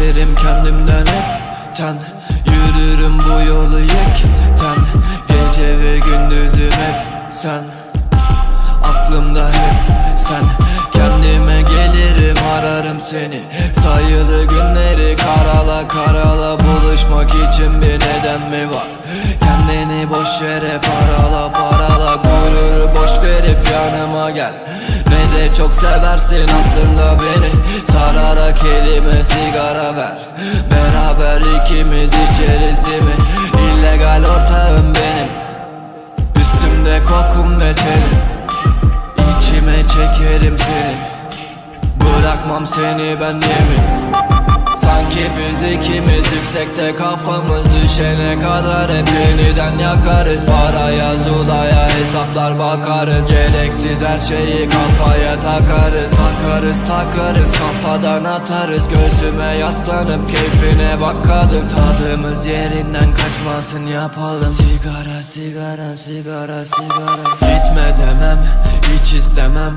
yekten Yürürüm bu yolu yekten. Gece ve gündüzüm hep sen. Aklımda hep sen. Kendime gelirim ararım seni. Sayılı günleri karala karala Buluşmak için bir neden mi var? Kendini boş yere parala parala. Gururu boş verip yanıma gel De çok seversin aslında beni Sararak elime sigara ver. Beraber ikimiz içeriz değil mi? İllegal ortağım benim. Üstümde kokum ve tenim İçime çekerim seni. Bırakmam seni ben yemin Sanki biz ikimiz yüksekte kafamız düşene kadar Hep yeniden yakarız. Paraya zulaya hesaplar bakarız. Gereksiz her şeyi kafaya takarız. Takarız takarız kafadan atarız. Gözüme yaslanıp keyfine bak Tadımız yerinden kaçmasın yapalım. Sigara sigara sigara sigara. Gitme demem hiç istemem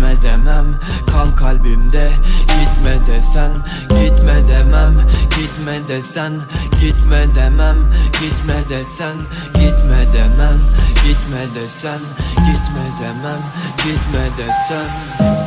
gitme demem. Kal kalbimde gitme desen Gitme demem. Gitme desen Gitme demem. Gitme desen Gitme demem. Gitme desen Gitme demem. Gitme desen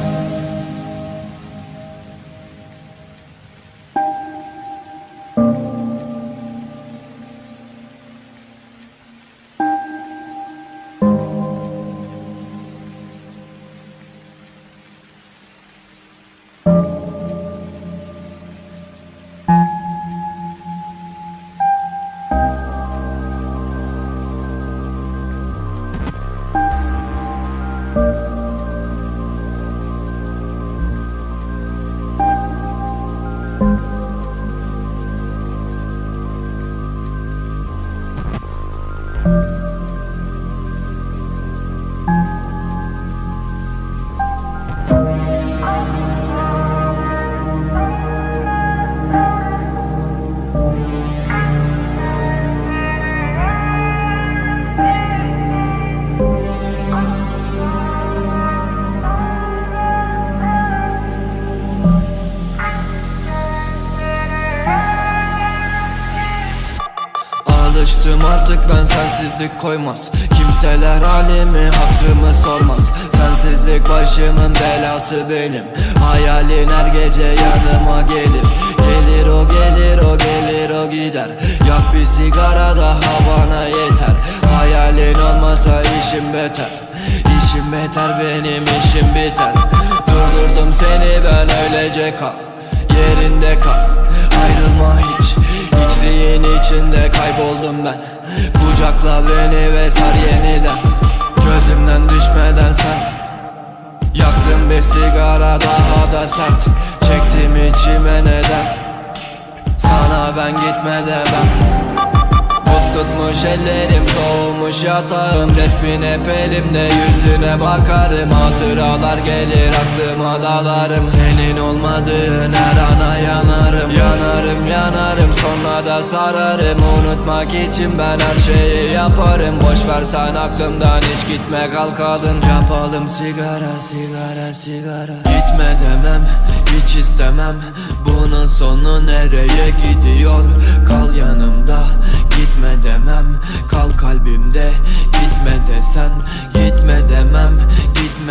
Alıştım artık ben sensizlik koymaz Kimseler halimi hakkımı sormaz. Sensizlik başımın belası benim. Hayalin her gece yanıma gelir. Gelir o gelir o gelir o gider. Yak bir sigara daha bana yeter. Hayalin olmasa işim beter. İşim beter benim işim biter. Durdurdum seni ben öylece kal. Yerinde kal. Ayrılma hiç. İçliğin içinde kayboldum ben. Kucakla beni ve sar yeniden da sert Çektim içime neden? Sana ben gitme demem Buz tutmuş ellerim soğumuş yatağım. Resmin hep elimde yüzüne bakarım. Hatıralar gelir aklıma dalarım. Senin olmadığın her ana yanarım. Yanarım da sararım Unutmak için ben her şeyi yaparım. Boş ver sen aklımdan hiç gitme kalkalım Yapalım sigara sigara sigara. Gitme demem hiç istemem. Bunun sonu nereye gidiyor? Kal yanımda gitme demem. Kal kalbimde gitme desen Gitme demem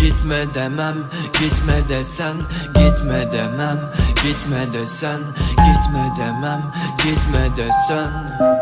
Gitme demem gitme desen Gitme demem gitme desen Gitme demem gitme desen